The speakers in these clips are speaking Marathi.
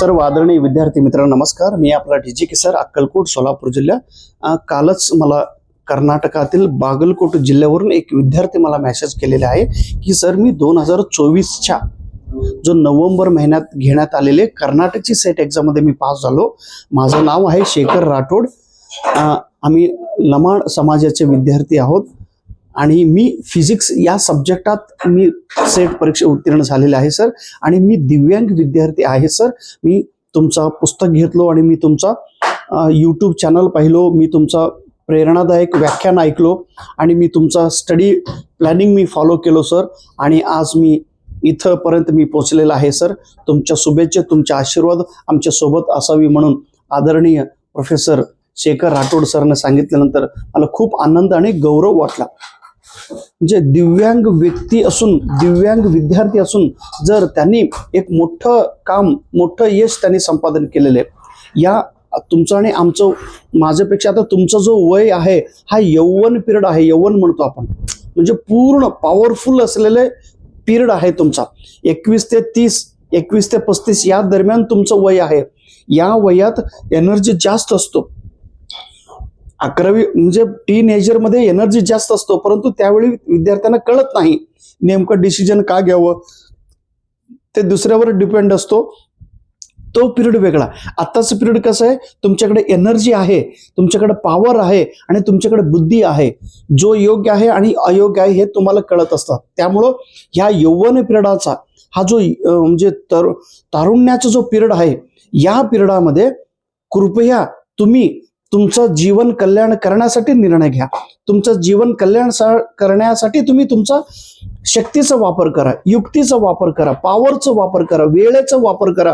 सर्व आदरणीय विद्यार्थी मित्रांनो नमस्कार. मी आपला D G sir Akkalkot Solapur जिल्हा कालच मला कर्नाटकातील बागलकोट जिल्ह्यावरून एक विद्यार्थी मला मेसेज केलेला आहे की सर मी दोन हजार चोवीसच्या जो नोव्हेंबर महिन्यात घेण्यात आलेले कर्नाटकची सेट एक्झाममध्ये मी पास झालो. माझं नाव आहे शेखर राठोड. आम्ही लमाण समाजाचे विद्यार्थी आहोत. आणि मी फिजिक्स या सब्जेक्टात मी सेट परीक्षा उत्तीर्ण झालेले आहे सर आणि मी दिव्यांग विद्यार्थी आहे सर मी तुमचा पुस्तक घेतलो आणि मी तुमचा यूट्यूब चॅनल पाहिलो. मी तुमचा प्रेरणादायक व्याख्यान ऐकलो आणि मी तुमचा स्टडी प्लॅनिंग मी फॉलो केलो सर आणि आज मी इथंपर्यंत मी पोचलेला आहे सर तुमच्या शुभेच्छा तुमचे आशीर्वाद आमच्यासोबत असावी म्हणून आदरणीय प्रोफेसर शेखर राठोड सरने सांगितल्यानंतर मला खूप आनंद आणि गौरव वाटला. जे दिव्यांग व्यक्ती असून दिव्यांग विद्यार्थी असून जर त्यांनी एक मोठं काम मोठं यश त्यांनी संपादन केलेलं आहे या तुमचं आणि आमचं माझ्यापेक्षा आता तुमचा जो वय आहे हा यौवन पिरियड आहे यौवन म्हणतो आपण. म्हणजे पूर्ण पॉवरफुल असलेले पिरियड आहे तुमचा. एकवीस ते तीस एकवीस ते पस्तीस या दरम्यान तुमचं वय आहे. या वयात एनर्जी जास्त असतो. अकरावी म्हणजे टीन एजरमध्ये एनर्जी जास्त असतो परंतु त्यावेळी विद्यार्थ्यांना कळत नाही नेमकं डिसिजन का घ्यावं. ते दुसऱ्यावर डिपेंड असतो. तो पिरियड वेगळा. आत्ताचं पिरियड कसं आहे? तुमच्याकडे एनर्जी आहे तुमच्याकडे पॉवर आहे आणि तुमच्याकडे बुद्धी आहे. जो योग्य आहे आणि अयोग्य आहे हे तुम्हाला कळत असतात त्यामुळं ह्या यौवन पिरियडाचा हा जो म्हणजे तर तारुण्याचा जो पिरियड आहे या पिरियडामध्ये कृपया तुम्ही तुमचं जीवन कल्याण करण्यासाठी निर्णय घ्या. तुमचं जीवन कल्याण करण्यासाठी तुम्ही तुमचा शक्तीचा वापर करा युक्तीचा वापर करा पॉवरचा वापर करा वेळेचा वापर करा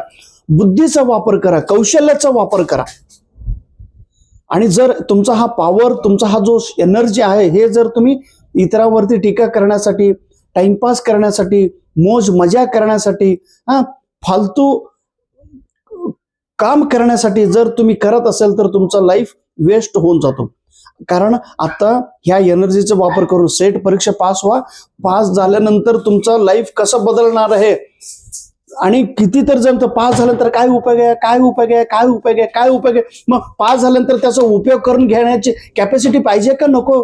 बुद्धीचा वापर करा कौशल्याचा वापर करा. आणि जर तुमचा हा पॉवर तुमचा हा जो एनर्जी आहे हे जर तुम्ही इतरांवरती टीका करण्यासाठी टाइमपास करण्यासाठी मोज मजा करण्यासाठी हा फालतू काम करण्यासाठी जर तुम्ही करत असेल तर तुमचा लाईफ वेस्ट होऊन जातो. कारण आता ह्या एनर्जीचा वापर करून सेट परीक्षा पास व्हा. पास झाल्यानंतर तुमचा लाईफ कसं बदलणार आहे? आणि किती तर जण तर पास झाल्यानंतर काय उपयोग आहे? काय उपयोग आहे? काय उपयोग आहे? काय उपयोग आहे? मग पास झाल्यानंतर त्याचा उपयोग करून घेण्याची कॅपॅसिटी पाहिजे का नको?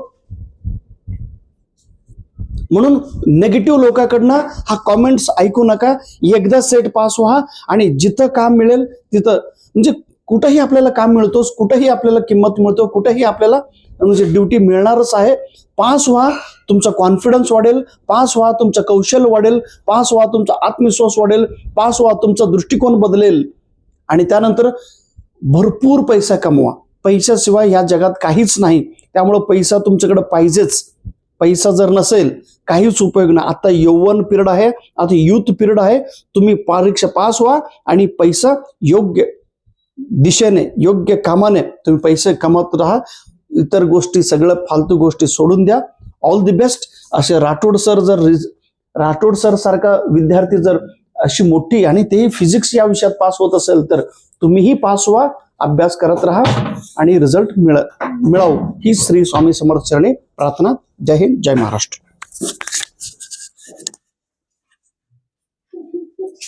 म्हणून नेगेटिव्ह लोकांकडनं हा कॉमेंट्स ऐकू नका. एकदा सेट पास व्हा आणि जिथं काम मिळेल तिथं. म्हणजे कुठंही आपल्याला काम मिळतोच कुठंही आपल्याला किंमत मिळतो कुठंही आपल्याला म्हणजे ड्युटी मिळणारच आहे. पास व्हा तुमचा कॉन्फिडन्स वाढेल. पास व्हा तुमचं कौशल्य वाढेल. पास व्हा तुमचा आत्मविश्वास वाढेल. पास व्हा तुमचा दृष्टिकोन बदलेल. आणि त्यानंतर भरपूर पैसा कमवा. पैशाशिवाय ह्या जगात काहीच नाही. त्यामुळं पैसा तुमच्याकडे पाहिजेच. पैसा जर नसेल काहीच उपयोग नाही. आता यौवन पिरियड आहे आता युथ पिरियड आहे. तुम्ही परीक्षा पास व्हा आणि पैसा योग्य दिशेने योग्य कामाने तुम्ही पैसे कमवत राहा. इतर गोष्टी सगळं फालतू गोष्टी सोडून द्या. ऑल दी बेस्ट असे राठोड सर जर रिज- राठोड सर सारखा विद्यार्थी जर अशी मोठी आणि तेही फिजिक्स या विषयात पास होत असेल तर तुम्हीही पास व्हा. अभ्यास करत राहा आणि रिझल्ट मिळ मिळावू. ही श्री स्वामी समर्थ चरणी प्रार्थना. जय हिंद जय महाराष्ट्र.